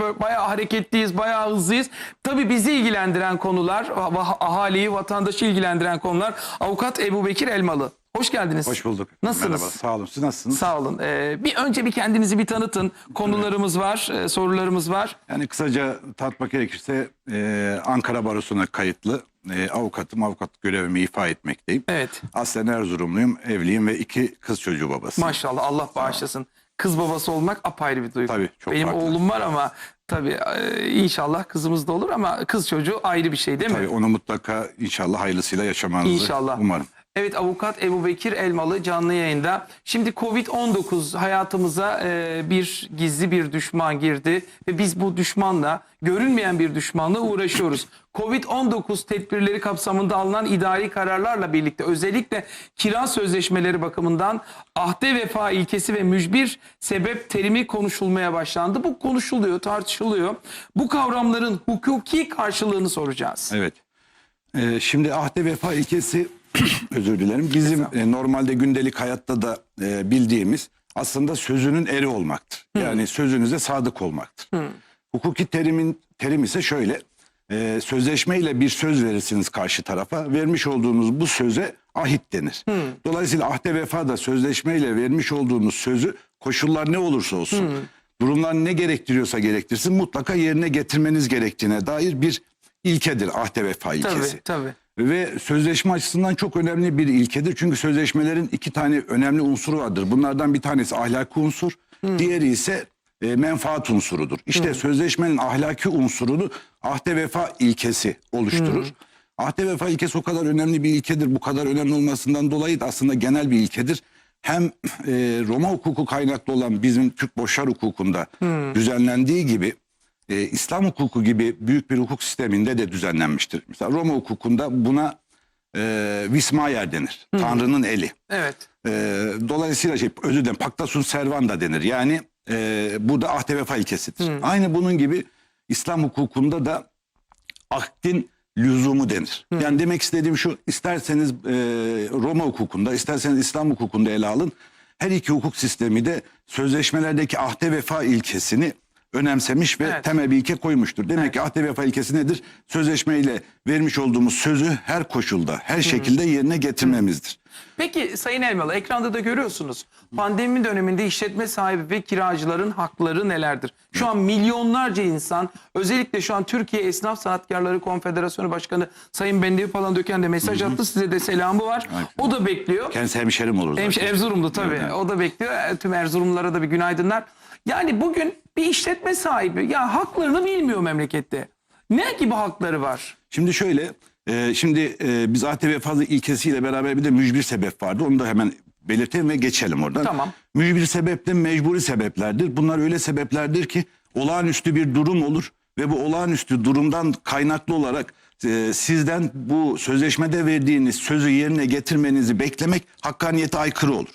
bayağı hareketliyiz, bayağı hızlıyız. Tabii bizi ilgilendiren konular, ahaliyi, vatandaşı ilgilendiren konular. Avukat Ebu Bekir Elmalı. Hoş geldiniz. Hoş bulduk. Nasılsınız? Merhaba, sağ olun. Siz nasılsınız? Sağ olun. Ee, bir önce bir kendinizi bir tanıtın. Konularımız var, e, sorularımız var. Yani kısaca tatmak gerekirse e, Ankara Barosu'na kayıtlı e, avukatım. Avukat görevimi ifa etmekteyim. Evet. Aslen Erzurumluyum, evliyim ve iki kız çocuğu babası. Maşallah Allah bağışlasın. Kız babası olmak apayrı bir duygu. Tabii, çok Benim farklı. oğlum var ama tabii e, inşallah kızımız da olur ama kız çocuğu ayrı bir şey değil mi? Tabii onu mutlaka inşallah hayırlısıyla yaşamanızı İnşallah. umarım. Evet avukat Ebu Bekir Elmalı canlı yayında. Şimdi Covid-19 hayatımıza e, bir gizli bir düşman girdi ve biz bu düşmanla görünmeyen bir düşmanla uğraşıyoruz. Covid-19 tedbirleri kapsamında alınan idari kararlarla birlikte özellikle kira sözleşmeleri bakımından ahde vefa ilkesi ve mücbir sebep terimi konuşulmaya başlandı. Bu konuşuluyor, tartışılıyor. Bu kavramların hukuki karşılığını soracağız. Evet. E, şimdi ahde vefa ilkesi özür dilerim. Bizim e, normalde gündelik hayatta da e, bildiğimiz aslında sözünün eri olmaktır. Yani sözünüze sadık olmaktır. Hukuki terimin terim ise şöyle. E, sözleşmeyle bir söz verirsiniz karşı tarafa. Vermiş olduğunuz bu söze ahit denir. Dolayısıyla ahde vefa da sözleşmeyle vermiş olduğunuz sözü koşullar ne olursa olsun, durumlar ne gerektiriyorsa gerektirsin mutlaka yerine getirmeniz gerektiğine dair bir ilkedir ahde vefa ilkesi. Tabii tabii. Ve sözleşme açısından çok önemli bir ilkedir. Çünkü sözleşmelerin iki tane önemli unsuru vardır. Bunlardan bir tanesi ahlaki unsur, diğeri ise e, menfaat unsurudur. İşte sözleşmenin ahlaki unsurunu ahde vefa ilkesi oluşturur. Ahde vefa ilkesi o kadar önemli bir ilkedir. Bu kadar önemli olmasından dolayı da aslında genel bir ilkedir. Hem e, Roma hukuku kaynaklı olan bizim Türk boşar hukukunda düzenlendiği gibi e, İslam hukuku gibi büyük bir hukuk sisteminde de düzenlenmiştir. Mesela Roma hukukunda buna e, vismayer denir. Tanrı'nın eli. Evet. E, dolayısıyla şey özür dilerim pacta servanda denir. Yani e, bu da ahde vefa ilkesidir. Aynı bunun gibi İslam hukukunda da akdin lüzumu denir. Yani demek istediğim şu isterseniz e, Roma hukukunda isterseniz İslam hukukunda ele alın. Her iki hukuk sistemi de sözleşmelerdeki ahde vefa ilkesini önemsemiş ve Evet. temel bir ilke koymuştur. Demek ki ahde vefa ilkesi nedir? Sözleşmeyle vermiş olduğumuz sözü her koşulda, her şekilde yerine getirmemizdir. Peki Sayın Elmalı ekranda da görüyorsunuz. Pandemi döneminde işletme sahibi ve kiracıların hakları nelerdir? Şu an milyonlarca insan özellikle şu an Türkiye Esnaf Sanatkarları Konfederasyonu Başkanı Sayın Bendevi Palandöken de mesaj attı. Size de selamı var. O da bekliyor. Kendisi hemşerim olur. Hemşe Erzurumlu tabii. Evet. O da bekliyor. Tüm Erzurumlulara da bir günaydınlar. Yani bugün bir işletme sahibi ya haklarını bilmiyor memlekette. Ne gibi hakları var? Şimdi şöyle, e, şimdi e, biz ahde vefalı ilkesiyle beraber bir de mücbir sebep vardı. Onu da hemen belirtelim ve geçelim oradan. Tamam. Mücbir sebep de mecburi sebeplerdir. Bunlar öyle sebeplerdir ki olağanüstü bir durum olur ve bu olağanüstü durumdan kaynaklı olarak e, sizden bu sözleşmede verdiğiniz sözü yerine getirmenizi beklemek hakkaniyete aykırı olur.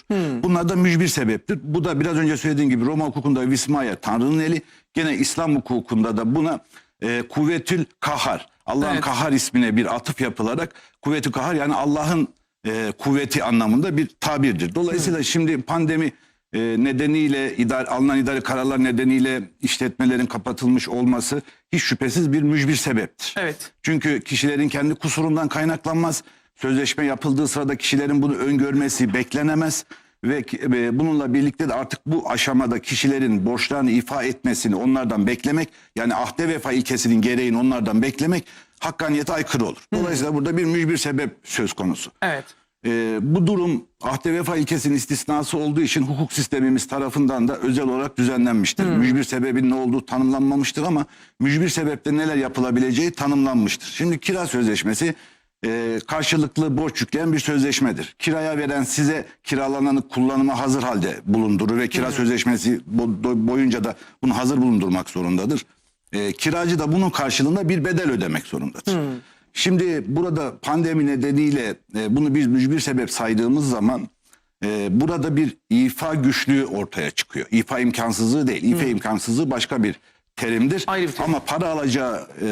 Bunlar da mücbir sebeptir. Bu da biraz önce söylediğim gibi Roma hukukunda vismaya Tanrı'nın eli, gene İslam hukukunda da buna e, kuvvetül kahar, Allah'ın Evet. kahar ismine bir atıf yapılarak kuvvetü kahar yani Allah'ın e, kuvveti anlamında bir tabirdir. Dolayısıyla şimdi pandemi e, nedeniyle idare, alınan idari kararlar nedeniyle işletmelerin kapatılmış olması hiç şüphesiz bir mücbir sebeptir. Evet. Çünkü kişilerin kendi kusurundan kaynaklanmaz. Sözleşme yapıldığı sırada kişilerin bunu öngörmesi beklenemez ve ve bununla birlikte de artık bu aşamada kişilerin borçlarını ifa etmesini onlardan beklemek yani ahde vefa ilkesinin gereğini onlardan beklemek hakkaniyete aykırı olur. Dolayısıyla burada bir mücbir sebep söz konusu. Evet. Ee, bu durum ahde vefa ilkesinin istisnası olduğu için hukuk sistemimiz tarafından da özel olarak düzenlenmiştir. Mücbir sebebin ne olduğu tanımlanmamıştır ama mücbir sebepte neler yapılabileceği tanımlanmıştır. Şimdi kira sözleşmesi e, karşılıklı borç yükleyen bir sözleşmedir. Kiraya veren size kiralananı kullanıma hazır halde bulundurur ve kira sözleşmesi bo- do- boyunca da bunu hazır bulundurmak zorundadır. E, kiracı da bunun karşılığında bir bedel ödemek zorundadır. Şimdi burada pandemi nedeniyle e, bunu biz mücbir sebep saydığımız zaman e, burada bir ifa güçlüğü ortaya çıkıyor. İfa imkansızlığı değil. İfa imkansızlığı başka bir terimdir. Ayrı bir terim. Ama para alacağı e,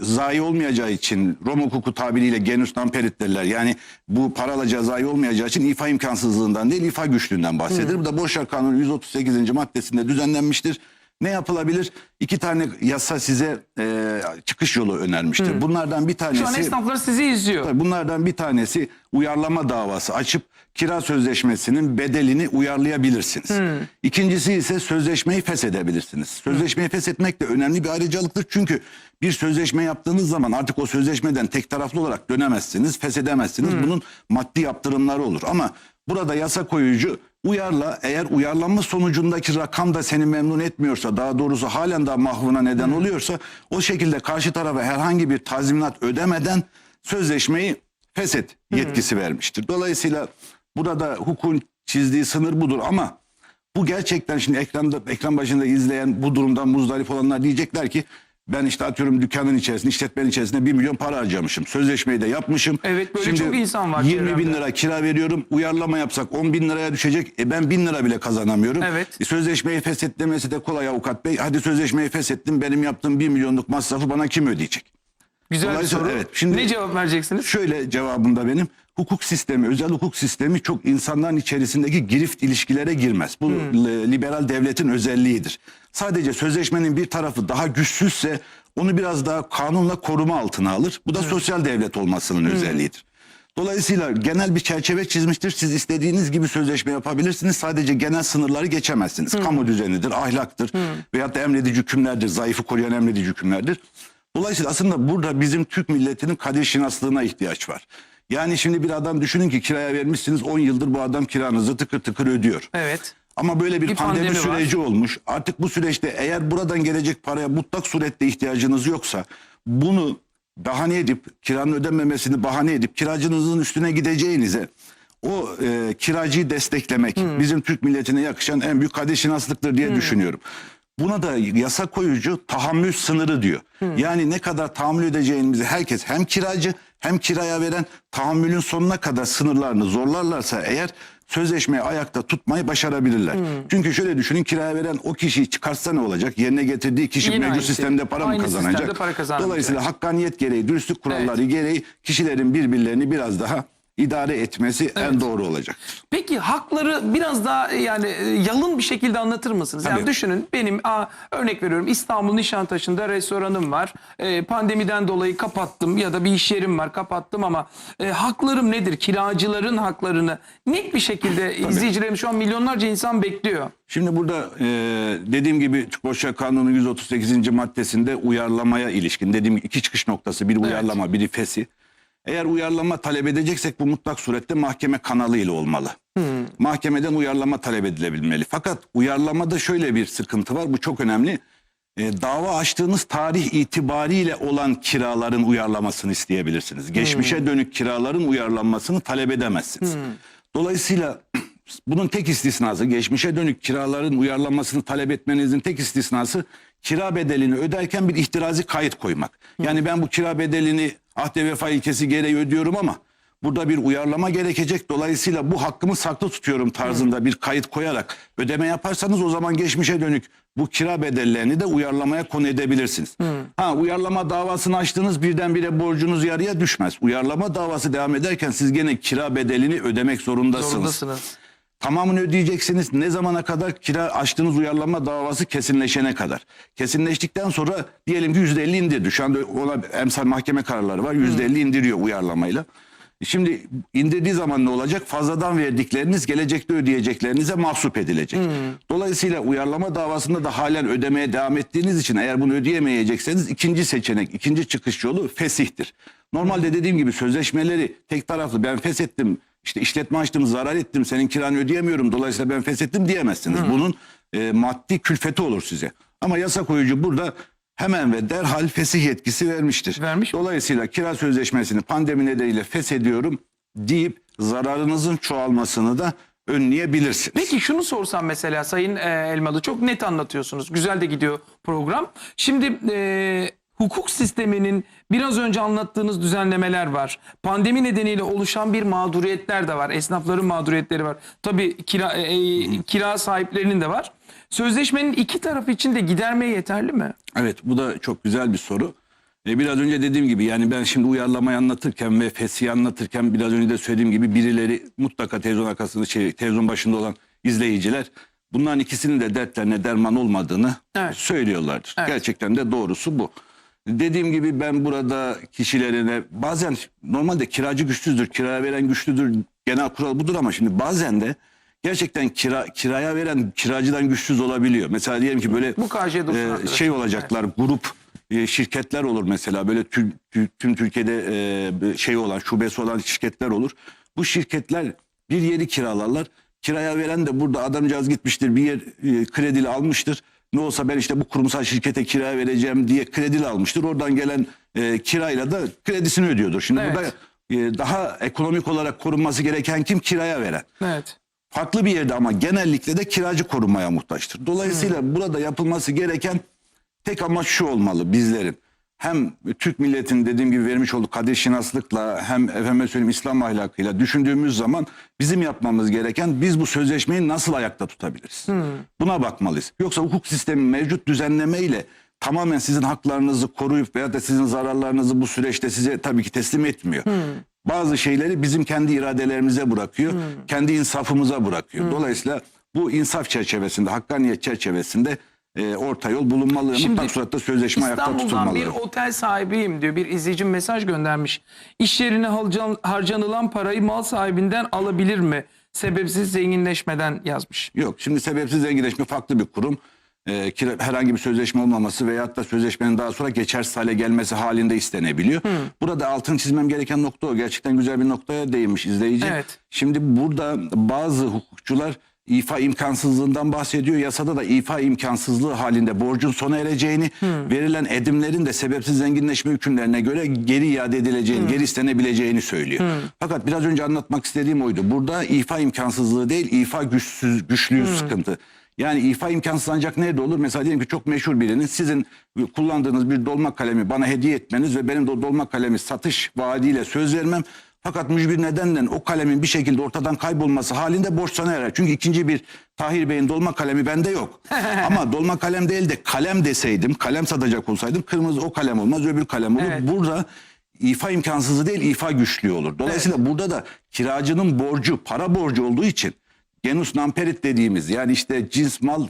zayi olmayacağı için Roma hukuku tabiriyle genus non perit derler. Yani bu para alacağı zayi olmayacağı için ifa imkansızlığından değil ifa güçlüğünden bahsedilir. Bu da Borçlar Kanunu 138. maddesinde düzenlenmiştir. Ne yapılabilir? İki tane yasa size e, çıkış yolu önermiştir. Bunlardan bir tanesi... Şu an esnaflar sizi izliyor. Tabii Bunlardan bir tanesi uyarlama davası açıp kira sözleşmesinin bedelini uyarlayabilirsiniz. İkincisi ise sözleşmeyi feshedebilirsiniz. Sözleşmeyi feshetmek de önemli bir ayrıcalıktır. Çünkü bir sözleşme yaptığınız zaman artık o sözleşmeden tek taraflı olarak dönemezsiniz, feshedemezsiniz. Bunun maddi yaptırımları olur. Ama burada yasa koyucu uyarla eğer uyarlanma sonucundaki rakam da seni memnun etmiyorsa daha doğrusu halen daha mahvına neden oluyorsa o şekilde karşı tarafa herhangi bir tazminat ödemeden sözleşmeyi feshet yetkisi vermiştir. Dolayısıyla burada hukukun çizdiği sınır budur ama bu gerçekten şimdi ekranda ekran başında izleyen bu durumdan muzdarip olanlar diyecekler ki ben işte atıyorum dükkanın içerisinde, işletmenin içerisinde 1 milyon para harcamışım. Sözleşmeyi de yapmışım. Evet, böyle çok insan var 20 bin lira kira veriyorum. Uyarlama yapsak 10 bin liraya düşecek. E ben 1000 lira bile kazanamıyorum. Evet. E sözleşmeyi feshet demesi de kolay avukat bey. Hadi sözleşmeyi feshettim. Benim yaptığım 1 milyonluk masrafı bana kim ödeyecek? Güzel bir soru. evet, şimdi- ne cevap vereceksiniz? Şöyle cevabında benim hukuk sistemi, özel hukuk sistemi çok insanların içerisindeki girift ilişkilere girmez. Bu li- liberal devletin özelliğidir. Sadece sözleşmenin bir tarafı daha güçsüzse onu biraz daha kanunla koruma altına alır. Bu da sosyal devlet olmasının özelliğidir. Dolayısıyla genel bir çerçeve çizmiştir. Siz istediğiniz gibi sözleşme yapabilirsiniz. Sadece genel sınırları geçemezsiniz. Kamu düzenidir, ahlaktır veyahut da emredici hükümlerdir. Zayıfı koruyan emredici hükümlerdir. Dolayısıyla aslında burada bizim Türk milletinin kadir şinaslığına ihtiyaç var. Yani şimdi bir adam düşünün ki kiraya vermişsiniz 10 yıldır bu adam kiranızı tıkır tıkır ödüyor. Evet. Ama böyle bir, Bir pandemi, pandemi var. süreci olmuş. Artık bu süreçte eğer buradan gelecek paraya mutlak surette ihtiyacınız yoksa bunu bahane edip kiranın ödenmemesini bahane edip kiracınızın üstüne gideceğinize o e, kiracıyı desteklemek bizim Türk milletine yakışan en büyük kadir şinaslıktır diye düşünüyorum. Buna da yasa koyucu tahammül sınırı diyor. Yani ne kadar tahammül edeceğimizi herkes hem kiracı hem kiraya veren tahammülün sonuna kadar sınırlarını zorlarlarsa eğer sözleşmeyi ayakta tutmayı başarabilirler. Çünkü şöyle düşünün kiraya veren o kişiyi çıkarsa ne olacak? Yerine getirdiği kişi Yine mevcut sistemde para mı Aynı kazanacak? sistemde para. Dolayısıyla hakkaniyet gereği, dürüstlük kuralları gereği kişilerin birbirlerini biraz daha idare etmesi en doğru olacak. Peki hakları biraz daha e, yani e, yalın bir şekilde anlatır mısınız? Yani Tabii. düşünün benim a, örnek veriyorum İstanbul Nişantaşı'nda restoranım var. E, pandemiden dolayı kapattım ya da bir iş yerim var kapattım ama e, haklarım nedir? Kiracıların haklarını net bir şekilde izleyicilerim şu an milyonlarca insan bekliyor. Şimdi burada e, dediğim gibi Boşa Kanunu 138. maddesinde uyarlamaya ilişkin dediğim iki çıkış noktası bir uyarlama biri fesi. Eğer uyarlama talep edeceksek bu mutlak surette mahkeme kanalıyla olmalı. Mahkemeden uyarlama talep edilebilmeli. Fakat uyarlamada şöyle bir sıkıntı var bu çok önemli. E, dava açtığınız tarih itibariyle olan kiraların uyarlamasını isteyebilirsiniz. Geçmişe dönük kiraların uyarlanmasını talep edemezsiniz. Dolayısıyla bunun tek istisnası geçmişe dönük kiraların uyarlanmasını talep etmenizin tek istisnası kira bedelini öderken bir ihtirazi kayıt koymak. Yani ben bu kira bedelini ahde vefa ilkesi gereği ödüyorum ama burada bir uyarlama gerekecek. Dolayısıyla bu hakkımı saklı tutuyorum tarzında bir kayıt koyarak ödeme yaparsanız o zaman geçmişe dönük bu kira bedellerini de uyarlamaya konu edebilirsiniz. Ha uyarlama davasını açtınız birdenbire borcunuz yarıya düşmez. Uyarlama davası devam ederken siz gene kira bedelini ödemek zorundasınız. Zorundasınız. Tamamını ödeyeceksiniz. Ne zamana kadar kira açtığınız uyarlama davası kesinleşene kadar. Kesinleştikten sonra diyelim ki %50 indirdi. Şu anda ona emsal mahkeme kararları var. %50 indiriyor uyarlamayla. Şimdi indirdiği zaman ne olacak? Fazladan verdikleriniz gelecekte ödeyeceklerinize mahsup edilecek. Dolayısıyla uyarlama davasında da halen ödemeye devam ettiğiniz için eğer bunu ödeyemeyecekseniz ikinci seçenek, ikinci çıkış yolu fesihtir. Normalde dediğim gibi sözleşmeleri tek taraflı ben feshettim, işte işletme açtım, zarar ettim, senin kiranı ödeyemiyorum dolayısıyla ben feshettim diyemezsiniz. Bunun e, maddi külfeti olur size. Ama yasa koyucu burada hemen ve derhal fesih yetkisi vermiştir. Vermiş. Dolayısıyla kira sözleşmesini pandemi nedeniyle feshediyorum deyip zararınızın çoğalmasını da önleyebilirsiniz. Peki şunu sorsam mesela Sayın e, Elmalı çok net anlatıyorsunuz. Güzel de gidiyor program. Şimdi e, hukuk sisteminin biraz önce anlattığınız düzenlemeler var. Pandemi nedeniyle oluşan bir mağduriyetler de var. Esnafların mağduriyetleri var. Tabii kira, e, e, kira sahiplerinin de var. Sözleşmenin iki tarafı için de gidermeye yeterli mi? Evet bu da çok güzel bir soru. E, biraz önce dediğim gibi yani ben şimdi uyarlamayı anlatırken ve fesihi anlatırken biraz önce de söylediğim gibi birileri mutlaka televizyon arkasında şey, televizyon başında olan izleyiciler bunların ikisinin de dertlerine derman olmadığını Evet. söylüyorlardır. Evet. Gerçekten de doğrusu bu. Dediğim gibi ben burada kişilerine bazen normalde kiracı güçsüzdür, kiraya veren güçlüdür. Genel kural budur ama şimdi bazen de gerçekten kira, kiraya veren kiracıdan güçsüz olabiliyor. Mesela diyelim ki böyle Bu e, şey olacaklar grup e, şirketler olur mesela böyle tüm, tüm, tüm Türkiye'de e, şey olan şubesi olan şirketler olur. Bu şirketler bir yeri kiralarlar. Kiraya veren de burada adamcağız gitmiştir bir yer e, kredili almıştır. Ne olsa ben işte bu kurumsal şirkete kiraya vereceğim diye kredili almıştır. Oradan gelen e, kirayla da kredisini ödüyordur. Şimdi Evet. burada e, daha ekonomik olarak korunması gereken kim? Kiraya veren Evet. farklı bir yerde ama genellikle de kiracı korunmaya muhtaçtır. Dolayısıyla Hmm. burada yapılması gereken tek amaç şu olmalı bizlerin. Hem Türk milletinin dediğim gibi vermiş olduğu kadir şinaslıkla hem efendime söyleyeyim İslam ahlakıyla düşündüğümüz zaman bizim yapmamız gereken biz bu sözleşmeyi nasıl ayakta tutabiliriz? Hmm. Buna bakmalıyız. Yoksa hukuk sistemi mevcut düzenlemeyle tamamen sizin haklarınızı koruyup veya da sizin zararlarınızı bu süreçte size tabii ki teslim etmiyor. Hmm. Bazı şeyleri bizim kendi iradelerimize bırakıyor, kendi insafımıza bırakıyor. Dolayısıyla bu insaf çerçevesinde, hakkaniyet çerçevesinde e, orta yol bulunmalı. Şimdi Mutlak suratta sözleşme ayakta İstanbul'dan tutulmalı. bir otel sahibiyim diyor. Bir izleyicim mesaj göndermiş. İş yerine harcan- harcanılan parayı mal sahibinden alabilir mi? Sebepsiz zenginleşmeden yazmış. Yok şimdi sebepsiz zenginleşme farklı bir kurum. Kira- herhangi bir sözleşme olmaması veyahut da sözleşmenin daha sonra geçersiz hale gelmesi halinde istenebiliyor. Burada altın çizmem gereken nokta o. Gerçekten güzel bir noktaya değinmiş izleyici. Evet. Şimdi burada bazı hukukçular ifa imkansızlığından bahsediyor. Yasada da ifa imkansızlığı halinde borcun sona ereceğini, verilen edimlerin de sebepsiz zenginleşme hükümlerine göre geri iade edileceğini, geri istenebileceğini söylüyor. Fakat biraz önce anlatmak istediğim oydu. Burada ifa imkansızlığı değil, ifa güçsüz, güçlüğü sıkıntı. Yani ifa imkansız ancak nerede olur? Mesela diyelim ki çok meşhur birinin sizin kullandığınız bir dolma kalemi bana hediye etmeniz ve benim de o dolma kalemi satış vaadiyle söz vermem. Fakat mücbir nedenden o kalemin bir şekilde ortadan kaybolması halinde borç sona erer. Çünkü ikinci bir Tahir Bey'in dolma kalemi bende yok. Ama dolma kalem değil de kalem deseydim, kalem satacak olsaydım kırmızı o kalem olmaz öbür kalem olur. Evet. Burada ifa imkansızı değil ifa güçlüğü olur. Dolayısıyla burada da kiracının borcu para borcu olduğu için genus non perit dediğimiz yani işte cins mal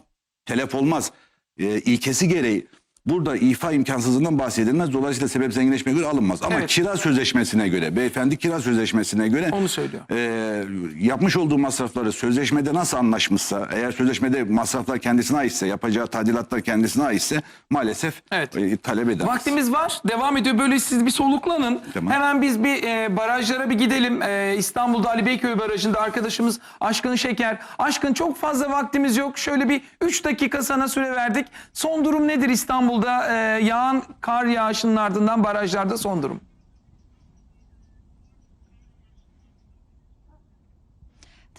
telef olmaz e, ilkesi gereği burada ifa imkansızlığından bahsedilmez. Dolayısıyla sebep zenginleşmeye göre alınmaz. Ama Evet. kira sözleşmesine göre beyefendi kira sözleşmesine göre Onu söylüyor. e, yapmış olduğu masrafları sözleşmede nasıl anlaşmışsa eğer sözleşmede masraflar kendisine aitse yapacağı tadilatlar kendisine aitse maalesef Evet. e, talep edemez. Vaktimiz var. Devam ediyor. Böyle siz bir soluklanın. Tamam. Hemen biz bir e, barajlara bir gidelim. E, İstanbul'da Ali Beyköy Barajı'nda arkadaşımız Aşkın Şeker. Aşkın çok fazla vaktimiz yok. Şöyle bir 3 dakika sana süre verdik. Son durum nedir İstanbul'da? E, yağan kar yağışının ardından barajlarda son durum.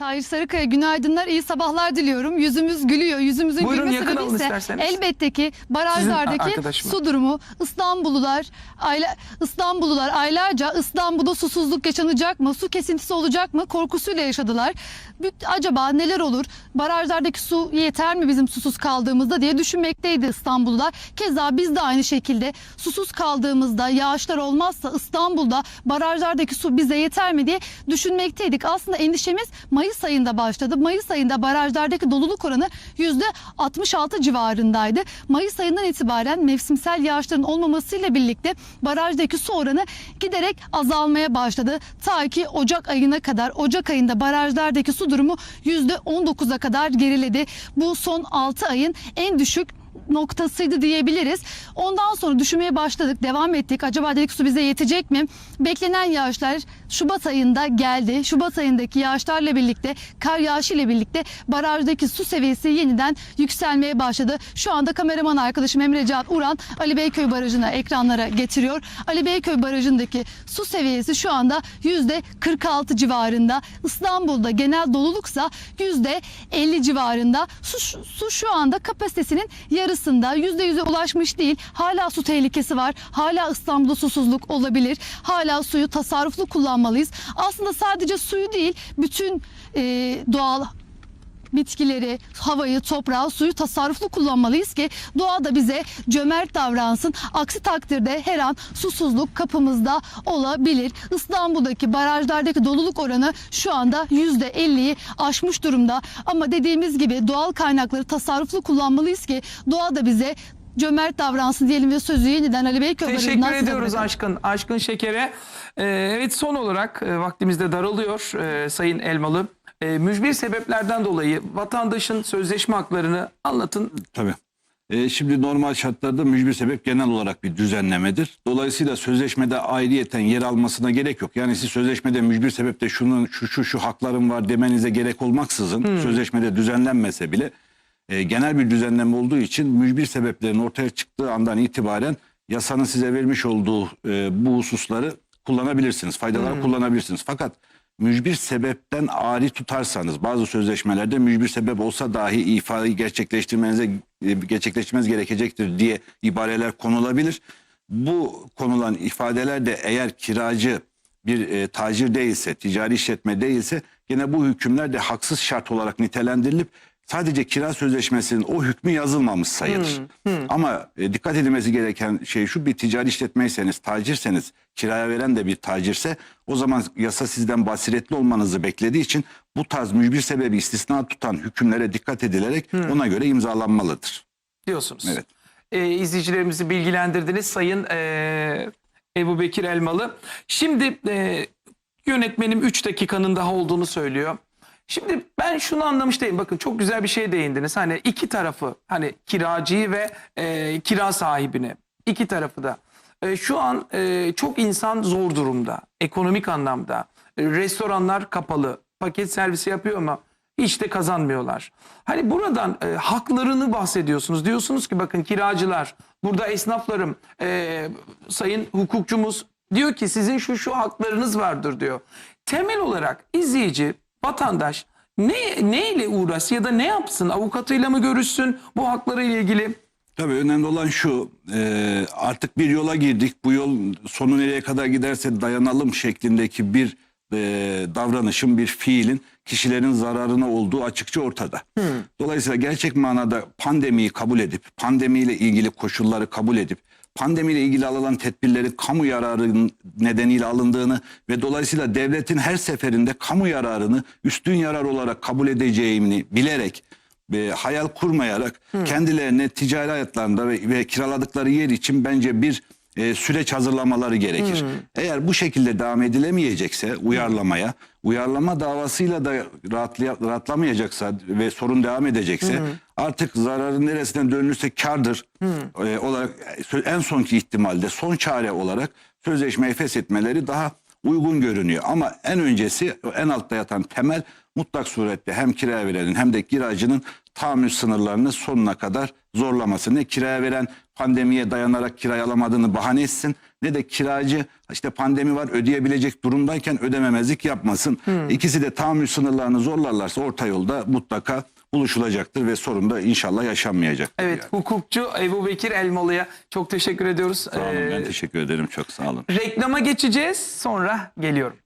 Tahir Sarıkaya günaydınlar, iyi sabahlar diliyorum. Yüzümüz gülüyor. Yüzümüzün Buyurun, gülme yakın sebebi alın ise isterseniz. elbette ki barajlardaki su durumu. İstanbullular, ayla, İstanbullular aylarca İstanbul'da susuzluk yaşanacak mı, su kesintisi olacak mı korkusuyla yaşadılar. Acaba neler olur? Barajlardaki su yeter mi bizim susuz kaldığımızda diye düşünmekteydi İstanbullular. Keza biz de aynı şekilde susuz kaldığımızda yağışlar olmazsa İstanbul'da barajlardaki su bize yeter mi diye düşünmekteydik. Aslında endişemiz Mayıs ayında başladı. Mayıs ayında barajlardaki doluluk oranı %66 civarındaydı. Mayıs ayından itibaren mevsimsel yağışların olmamasıyla birlikte barajdaki su oranı giderek azalmaya başladı. Ta ki Ocak ayına kadar Ocak ayında barajlardaki su durumu %19'a kadar geriledi. Bu son 6 ayın en düşük noktasıydı diyebiliriz. Ondan sonra düşünmeye başladık, devam ettik. Acaba dedik su bize yetecek mi? Beklenen yağışlar Şubat ayında geldi. Şubat ayındaki yağışlarla birlikte, kar yağışı ile birlikte barajdaki su seviyesi yeniden yükselmeye başladı. Şu anda kameraman arkadaşım Emre Can Uran Ali Beyköy Barajı'na ekranlara getiriyor. Ali Beyköy Barajı'ndaki su seviyesi şu anda %46 civarında. İstanbul'da genel doluluksa %50 civarında. Su, su şu anda kapasitesinin yarısında %100'e ulaşmış değil. Hala su tehlikesi var. Hala İstanbul'da susuzluk olabilir. Hala suyu tasarruflu kullanmalıyız. Aslında sadece suyu değil bütün e, doğal bitkileri, havayı, toprağı, suyu tasarruflu kullanmalıyız ki doğa da bize cömert davransın. Aksi takdirde her an susuzluk kapımızda olabilir. İstanbul'daki barajlardaki doluluk oranı şu anda %50'yi aşmış durumda. Ama dediğimiz gibi doğal kaynakları tasarruflu kullanmalıyız ki doğa da bize cömert davransın diyelim ve sözü yeniden Ali Bey Teşekkür ediyoruz Aşkın. Aşkın Şeker'e. Ee, evet son olarak e, vaktimiz de daralıyor e, Sayın Elmalı. E, mücbir sebeplerden dolayı vatandaşın sözleşme haklarını anlatın. Tabii. E, şimdi normal şartlarda mücbir sebep genel olarak bir düzenlemedir. Dolayısıyla sözleşmede ayrıyeten yer almasına gerek yok. Yani siz sözleşmede mücbir sebepte şunun şu şu şu haklarım var demenize gerek olmaksızın sözleşmede düzenlenmese bile e, genel bir düzenleme olduğu için mücbir sebeplerin ortaya çıktığı andan itibaren yasanın size vermiş olduğu e, bu hususları kullanabilirsiniz. Faydaları kullanabilirsiniz. Fakat mücbir sebepten ari tutarsanız bazı sözleşmelerde mücbir sebep olsa dahi ifadayı gerçekleştirmenize e, gerçekleştirmeniz gerekecektir diye ibareler konulabilir. Bu konulan ifadeler de eğer kiracı bir e, tacir değilse, ticari işletme değilse gene bu hükümler de haksız şart olarak nitelendirilip sadece kira sözleşmesinin o hükmü yazılmamış sayılır. Ama e, dikkat edilmesi gereken şey şu bir ticari işletmeyseniz, tacirseniz, kiraya veren de bir tacirse o zaman yasa sizden basiretli olmanızı beklediği için bu tarz mücbir sebebi istisna tutan hükümlere dikkat edilerek ona göre imzalanmalıdır. diyorsunuz. Evet. E, izleyicilerimizi bilgilendirdiniz Sayın e, Ebu Bekir Elmalı. Şimdi e, yönetmenim 3 dakikanın daha olduğunu söylüyor. Şimdi ben şunu anlamış değilim. Bakın çok güzel bir şey değindiniz. Hani iki tarafı hani kiracıyı ve e, kira sahibini iki tarafı da. E, şu an e, çok insan zor durumda. Ekonomik anlamda. E, restoranlar kapalı. Paket servisi yapıyor ama hiç de kazanmıyorlar. Hani buradan e, haklarını bahsediyorsunuz. Diyorsunuz ki bakın kiracılar, burada esnaflarım, e, sayın hukukçumuz diyor ki sizin şu şu haklarınız vardır diyor. Temel olarak izleyici, vatandaş ne neyle uğraşsın ya da ne yapsın? Avukatıyla mı görüşsün bu hakları ile ilgili? Tabii önemli olan şu e, artık bir yola girdik bu yol sonu nereye kadar giderse dayanalım şeklindeki bir e, davranışın bir fiilin kişilerin zararına olduğu açıkça ortada. Dolayısıyla gerçek manada pandemiyi kabul edip pandemiyle ilgili koşulları kabul edip pandemiyle ilgili alınan tedbirlerin kamu yararı nedeniyle alındığını ve dolayısıyla devletin her seferinde kamu yararını üstün yarar olarak kabul edeceğini bilerek e, hayal kurmayarak kendilerine ticari hayatlarında ve, ve kiraladıkları yer için bence bir e, süreç hazırlamaları gerekir. Eğer bu şekilde devam edilemeyecekse uyarlamaya, uyarlama davasıyla da rahatlaya- rahatlamayacaksa ve sorun devam edecekse artık zararın neresinden dönülürse kardır e, olarak e, en sonki ihtimalde son çare olarak sözleşmeyi feshetmeleri daha uygun görünüyor. Ama en öncesi en altta yatan temel mutlak surette hem kiraya verenin hem de kiracının tahammül sınırlarını sonuna kadar zorlaması. Ne kiraya veren pandemiye dayanarak kirayı alamadığını bahane etsin ne de kiracı işte pandemi var ödeyebilecek durumdayken ödememezlik yapmasın. İkisi de tahammül sınırlarını zorlarlarsa orta yolda mutlaka buluşulacaktır ve sorun da inşallah yaşanmayacaktır. Evet yani. hukukçu Ebu Bekir Elmalı'ya çok teşekkür ediyoruz. Sağ olun, ben Ee, teşekkür ederim çok sağ olun. reklama geçeceğiz sonra geliyorum.